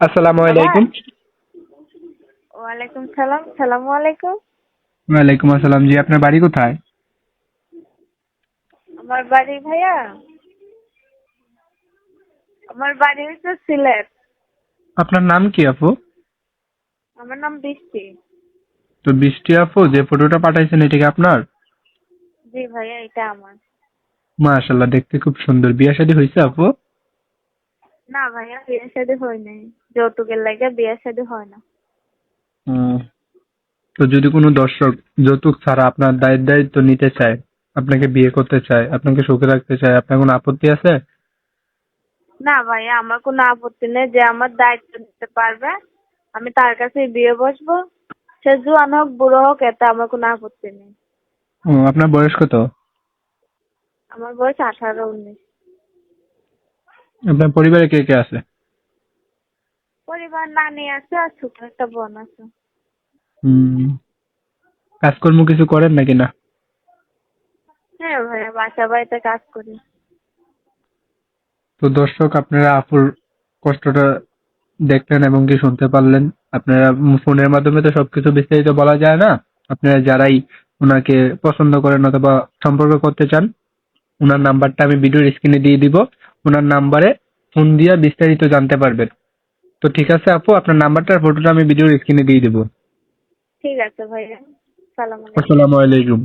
আসসালামু আলাইকুম। ওয়ালাইকুম সালাম সালামু আলাইকুম। ওয়ালাইকুম আসসালাম জি আপনার বাড়ি কোথায়? আমার বাড়ি ভাইয়া। আমার বাড়ি হচ্ছে সিলেট। আপনার নাম কি আপু? আমার নাম বৃষ্টি। তো বৃষ্টি আপু যে ফটোটা পাঠাইছেন এটা কি আপনার? জি ভাইয়া এটা আমার। মাশাল্লাহ দেখতে খুব সুন্দর। বিয়ে শাদী হয়েছে আপু? না ভাইয়া বিয়ে শাদী হয় নাই যৌতুকের লাগে বিয়ে শাদী হয় না। তো যদি কোনো দর্শক যৌতুক ছাড়া আপনার দায়ের দায়িত্ব নিতে চায় আপনাকে বিয়ে করতে চায় আপনাকে সুখে রাখতে চায় আপনার কোনো আপত্তি আছে? না ভাইয়া আমার কোনো আপত্তি নেই যে আমার দায়িত্ব নিতে পারবে। আমি তার কাছে বিয়ে বসবো। সে জোয়ান হোক বুড়ো হোক এতে আমার কোনো আপত্তি নেই। আপনার বয়স কত? আমার বয়স আঠারো উনিশ। আপনার পরিবারে কে কে আছে? পরিবার নানি আছে আর ছোট একটা বোন আছে। হুম কাজকর্ম কিছু করেন নাকি না? হ্যাঁ ভাইয়া বাসা বাড়িতে কাজ করি তো দর্শক আপনারা আপুর কষ্টটা দেখলেন এবং কি শুনতে পারলেন? আপনারা ফোনের মাধ্যমে তো সবকিছু বিস্তারিত বলা যায় না। আপনারা যারাই ওনাকে পছন্দ করেন অথবা সম্পর্ক করতে চান ওনার নাম্বারটা আমি ভিডিওর স্ক্রিনে দিয়ে দিব। ওনার নাম্বারে ফোন দিয়ে বিস্তারিত জানতে পারবেন। তো ঠিক আছে আপু আপনার নাম্বারটা আর ফটোটা আমি ভিডিওর স্ক্রিনে দিয়ে দেবো। ঠিক আছে ভাইয়া সালাম আসসালামু আলাইকুম।